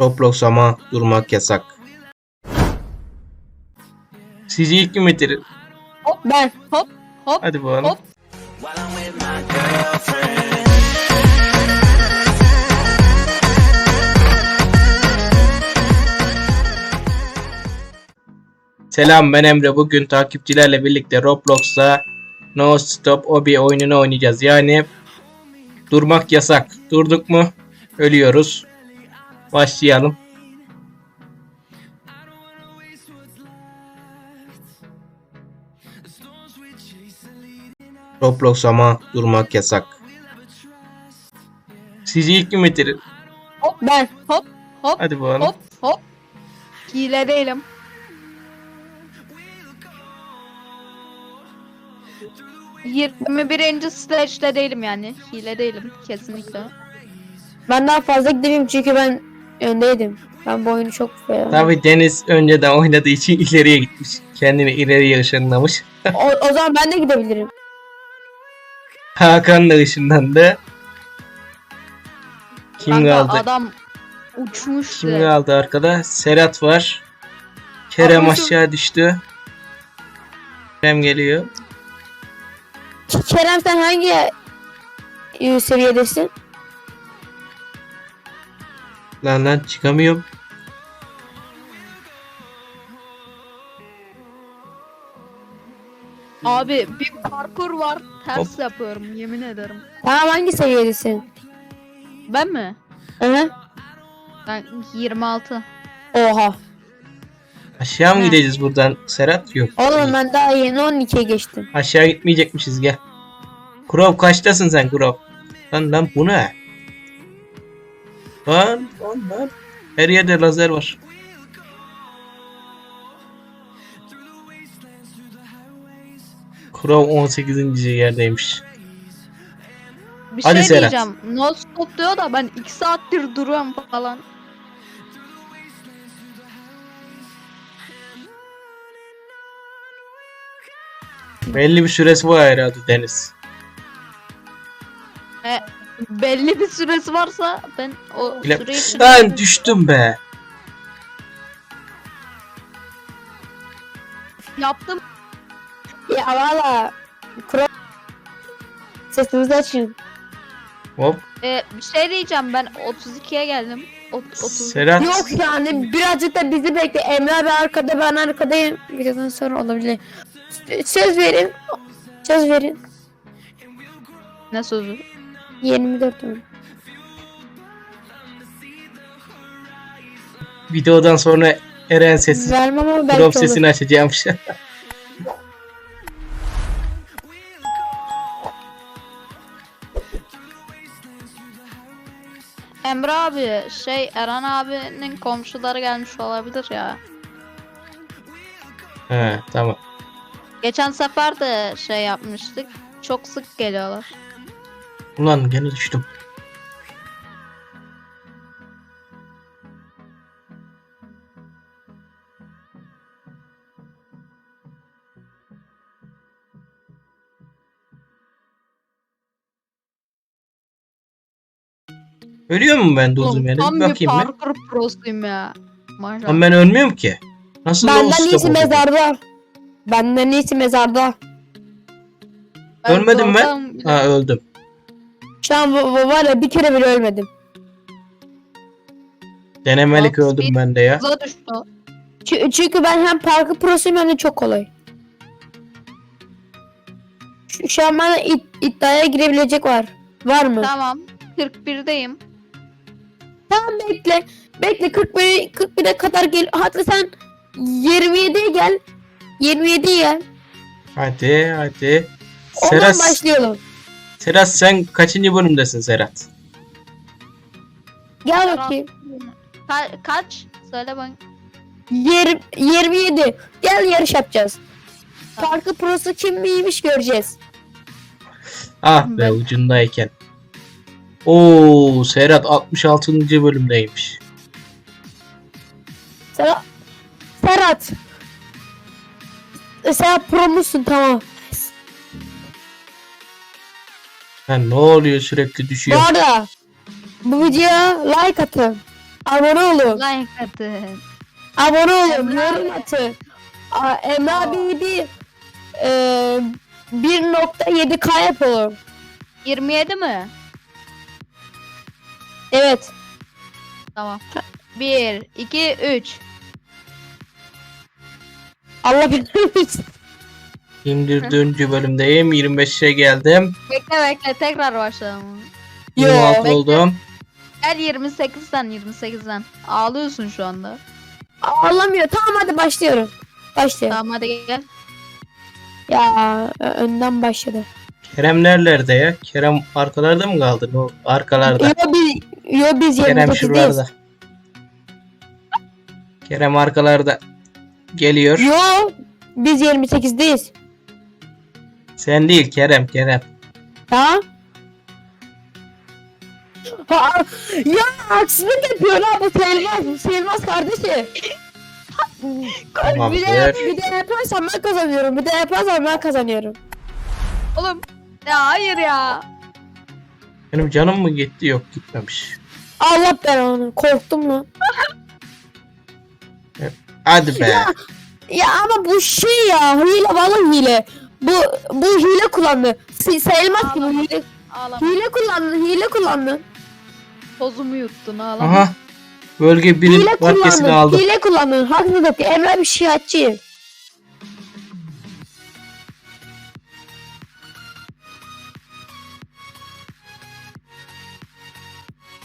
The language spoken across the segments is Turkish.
Roblox ama durmak yasak. Sizi ilk kim bitirir? Hop ben. Hop hop. Hadi bakalım. Hop. Selam ben Emre. Bugün takipçilerle birlikte Roblox'ta No Stop Obi oyununu oynayacağız. Yani durmak yasak. Durduk mu ölüyoruz. Başlayalım. Roblox ama durmak yasak. Sizi ilk kim bitirir? Hop ben. Hop hop. Hadi bakalım. Hop hop. Hile değilim. Yirmi birinci stage'de değilim yani. Hile değilim kesinlikle. Ben daha fazla gidemiyorum çünkü ben öndeydim. Ben bu oyunu çok beğendim. Tabi Deniz önceden oynadığı için ileriye gitmiş. Kendini ileriye ışınlamış. O, o zaman ben de gidebilirim. Hakan da ışınlandı. Kim Kanka, kaldı? adam uçmuştu. Kim kaldı arkada? Serhat var. Kerem Aa, aşağı düştü. Kerem geliyor. Kerem sen hangi e, seviyedesin? Lan lan çıkamıyorum. Abi bir parkur var. Ters yapıyorum yemin ederim. Tamam hangi seviyedesin? Ben mi? Hı? Ben 26. Oha. Aşağı mı He. gideceğiz buradan Serhat? Yok. Oğlum ben daha yeni 12'ye geçtim. Aşağı gitmeyecekmişiz gel. Kurov kaçtasın sen Kurov? Lan lan bu ne? Lan lan lan. Her yerde lazer var. Kurov 18. yerdeymiş. Bir Hadi şey Serhat. diyeceğim. No stop diyor da ben 2 saattir duruyorum falan. Belli bir süresi var herhalde Deniz. E, belli bir süresi varsa ben o Bile... süre için... Lan düştüm be. Yaptım. Ya valla. Kuro... Sesinizi açın. Hop. E, bir şey diyeceğim ben 32'ye geldim. O, 30. Serhat. Yok yani birazcık da bizi bekle. Emre abi arkada ben arkadayım. Videodan sonra olabilir. Söz verin. Söz verin. Ne sözü? 24 gün. Videodan sonra Eren sesi, Vermem ama belki Kurov olur. sesini açacağım. Emre abi şey Eren abinin komşuları gelmiş olabilir ya. He tamam. Geçen sefer de şey yapmıştık. Çok sık geliyorlar. Ulan gene düştüm. Ölüyor mu ben durdum yani? tam Bir bir bakayım ben. parkur prosuyum ya. Maşallah. Lan ben ölmüyorum ki. Nasıl Benden iyisi mezarda. Benden iyisi mezarda. Ben Ölmedin mi? korkarım bir de- Ha öldüm. Şu an var ya bir kere bile ölmedim. Denemelik Bak, öldüm bir- ben de ya. Hızla düştü. o. Çü- Çünkü ben hem parkı prosuyum hem de çok kolay. Şu, şu an bana id- iddiaya girebilecek var. Var mı? Tamam. 41'deyim. Tamam bekle. Bekle 41 41'e kadar gel. Hatta sen 27'ye gel. 27'ye gel. Hadi hadi. Oradan Serhat, başlayalım. Serhat sen kaçıncı bölümdesin Serhat? Gel bakayım. Ka- kaç? Söyle bana. Yer- 27. Gel yarış yapacağız. Parkı prosu kim miymiş göreceğiz. Ah be Ben- ucundayken. Oo Serhat 66. bölümdeymiş. Serhat. Serhat. Sen pro musun tamam. Ha, ne oluyor sürekli Bu düşüyor. arada bu videoya like atın. Abone olun. Like atın. Abone olun. Emre Yorum abi. atın. Aa, Emre abi bir e, 1.7K yapalım. 27 mi? Evet. Tamam. 1, 2, 3. Allah bilir. Şimdi dördüncü bölümdeyim. 25'e geldim. Bekle bekle tekrar başlayalım. Yo, 26 bekle. oldum. Gel 28'den 28'den. Ağlıyorsun şu anda. Ağlamıyor. Tamam hadi başlıyorum. Başlıyorum. Tamam hadi gel. Ya ö- önden başladı. Kerem nerelerde ya? Kerem arkalarda mı kaldı? O arkalarda. Yo biz, yo biz Kerem 29'dayız. şuralarda. Kerem arkalarda. Geliyor. Yo biz 28'deyiz. Sen değil Kerem Kerem. Ha? Ha, ya haksızlık yapıyor ha bu sayılmaz, bu sayılmaz kardeşim. Tamamdır. bir de, bir de yaparsam ben kazanıyorum, bir de yaparsam ben kazanıyorum. Oğlum. Ya hayır ya. Benim canım mı gitti? Yok gitmemiş. Allah ben onu, korktum lan. Hadi be. Ya ama bu şey ya, hile vallahi hile. Bu bu hile kullandı. Si- sayılmaz ki bu Ağlama. hile. Ağlama. Hile kullandı, hile kullandı. Tozumu yuttun ağlama. Aha. Bölge 1'in Hile markesini kullandı, aldım. hile kullandı. Haksızlık. Emre bir şikayetçi.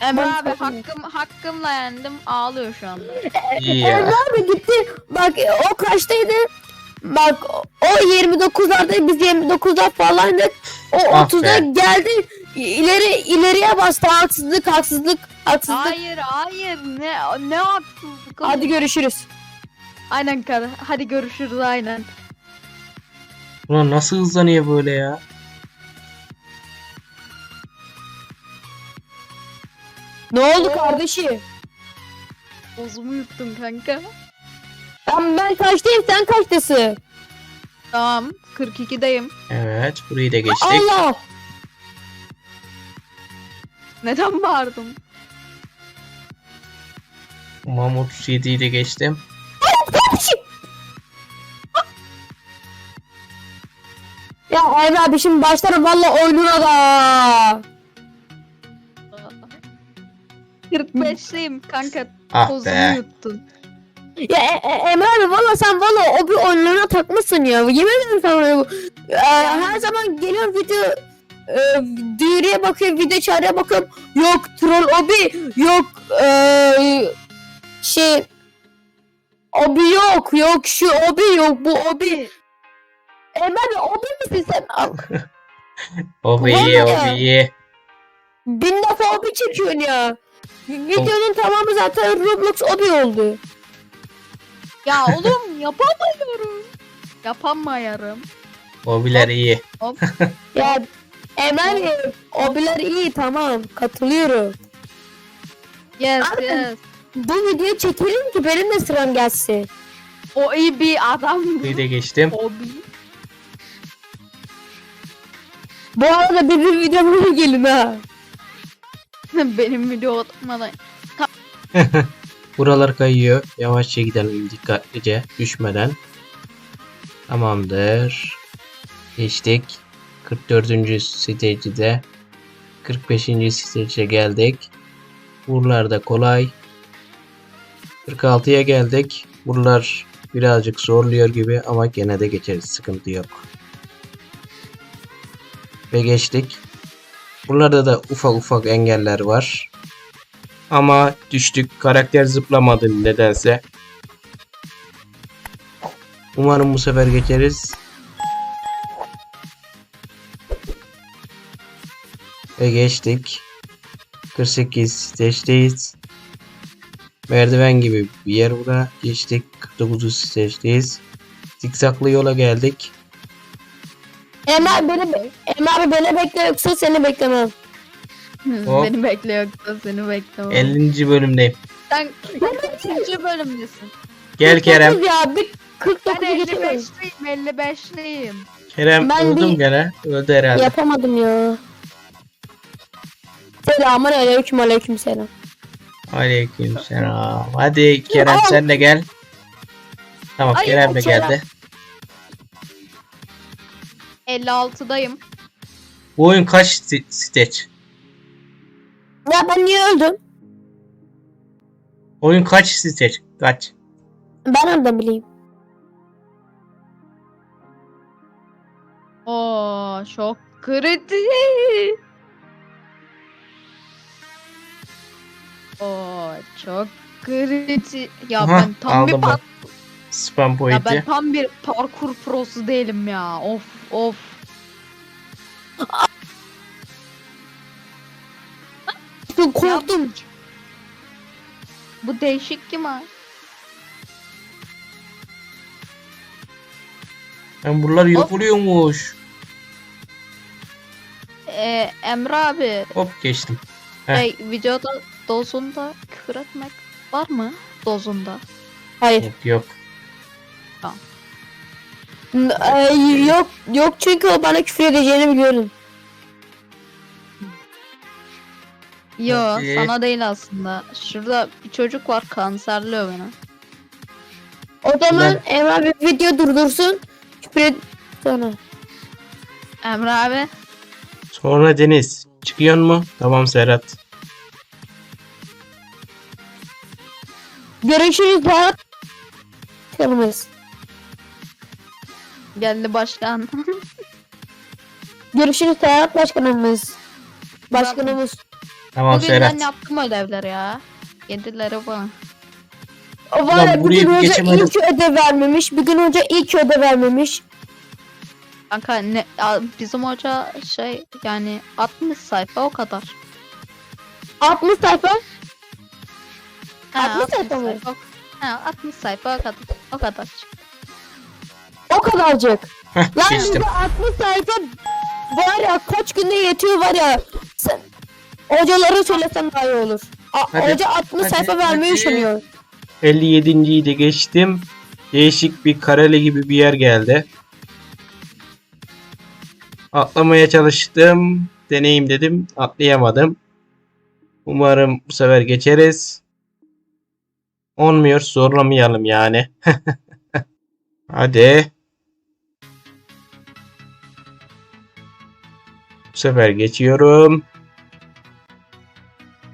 Emre Ben abi hakkım hakkımla yendim. Ağlıyor şu anda. İyi Emre abi gitti. Bak o kaçtaydı? Bak o 29'larda biz 29'da falandık. O Ah 30'da be. geldi. ileri ileriye bastı. Haksızlık, haksızlık, haksızlık. Hayır hayır ne ne haksızlık. Hadi görüşürüz. Aynen kar. Hadi görüşürüz aynen. Ulan nasıl hızlanıyor böyle ya? Ne oldu kardeşim? Tozumu yuttun kanka. Ben, ben kaçtayım sen kaçtasın? Tamam 42'deyim. Evet burayı da geçtik. Allah. Neden bağırdın? Tamam 37'yi de geçtim. Kardeşim. Ya Emre abi şimdi başlarım valla oyununa da. 45'liyim kanka. Ah be. yuttun. Ya e- e- Emre abi valla sen valla o bir oyunlarına takmışsın ya. Yemin ederim sana bu. Ee, her zaman geliyorum video e, düğreye bakıyorum, video çağrıya bakıyorum. Yok troll obi, yok e, şey obi yok, yok şu obi yok, bu obi. Emre abi obi misin sen? Al, O iyi Vallahi o ya. iyi. Bin defa obi çekiyorsun ya. Videonun tamamı zaten Roblox obi oldu. Ya oğlum yapamıyorum. Yapamayarım. Mobiler iyi. Ya Emre abi obiler iyi tamam katılıyorum. Yes Abi- yes. Bu videoyu çekelim ki benim de sıram gelsin. O iyi bir adam. Burayı da geçtim. O bir. Bu arada bizim videomuza gelin ha. Benim video atmadan. Buralar kayıyor. Yavaşça gidelim dikkatlice düşmeden. Tamamdır. Geçtik. 44. stage'de 45. stage'e geldik. Buralarda kolay. 46'ya geldik. Buralar birazcık zorluyor gibi ama gene de geçeriz. Sıkıntı yok. Ve geçtik. Buralarda da ufak ufak engeller var. Ama düştük. Karakter zıplamadı nedense. Umarım bu sefer geçeriz. Ve geçtik. 48 stage'deyiz. Merdiven gibi bir yer bura. Geçtik. 49 stage'deyiz. Zikzaklı yola geldik. Emre beni, be- Emre abi beni bekle yoksa seni beklemem. Hop. Beni bekle yoksa seni beklemem. 50. bölümdeyim. Sen kaçıncı bölümdesin? Gel Kerem. 49 Ya bir Ben 49'u geçemedim. 55'liyim 55'liyim. Kerem Ben öldüm bir- gene. Öldü herhalde. Yapamadım ya. Selamun aleyküm aleyküm selam. Aleykümselam. Hadi Kerem Al. sen de gel. Tamam Ay, Kerem de Kerem. geldi. 56'dayım. Bu oyun kaç sti- stage? Ya ben niye öldüm? Oyun kaç stage? Kaç? Ben nereden bileyim? Oo çok kritik. Oo çok kritik. Ya Aha, ben tam bir aldım ben. Spam ya ben tam bir parkur prosu değilim ya. Of of. Korktum. Bu değişik ki mi? Ben buralar yok oluyormuş. Ee, Emre abi, Hop geçtim. Heh. şey, videoda dozunda küfür etmek var mı? Dozunda. Hayır. Yok yok. N- e, yok yok çünkü o bana küfür edeceğini biliyorum. Yo Hadi. sana değil aslında. Şurada bir çocuk var kanserliyor beni. O zaman Emre abi video durdursun. Küfür et sonra. Emre abi. Sonra Deniz. Çıkıyor mu? Tamam Serhat. Görüşürüz daha. Kırmız. Geldi başkan. Görüşürüz Serhat Başkanımız. Başkanımız. Tamam Bugün ben Serhat. yaptım ödevleri ya. Yedileri bana. O var Ulan ya bir hoca geçemedim. ilk ödev vermemiş. Bugün hoca ilk ödev vermemiş. Kanka ne, ya bizim hoca şey yani 60 sayfa o kadar. 60 sayfa. Ha, 60 sayfa mı? Ha, 60 sayfa o kadar. O kadar. O kadarcık. Heh, Lan geçtim. bize 60 sayfa var ya kaç günde yetiyor var ya. Sen, hocaları söylesen daha iyi olur. A- Hadi, hoca 60 hadi, sayfa vermeyi hadi. düşünüyor. 57.yi de geçtim. Değişik bir kareli gibi bir yer geldi. Atlamaya çalıştım. Deneyim dedim. Atlayamadım. Umarım bu sefer geçeriz. Olmuyor. Zorlamayalım yani. Hadi. Bu sefer geçiyorum.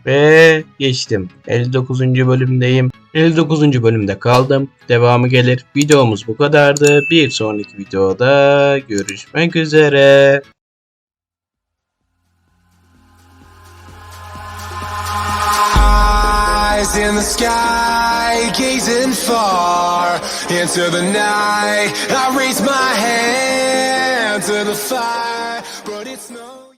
Ve geçtim. 59. bölümdeyim. 59. bölümde kaldım. Devamı gelir. Videomuz bu kadardı. Bir sonraki videoda görüşmek üzere. Eyes in the sky, gazing far into the night. I raise my hand to the fire.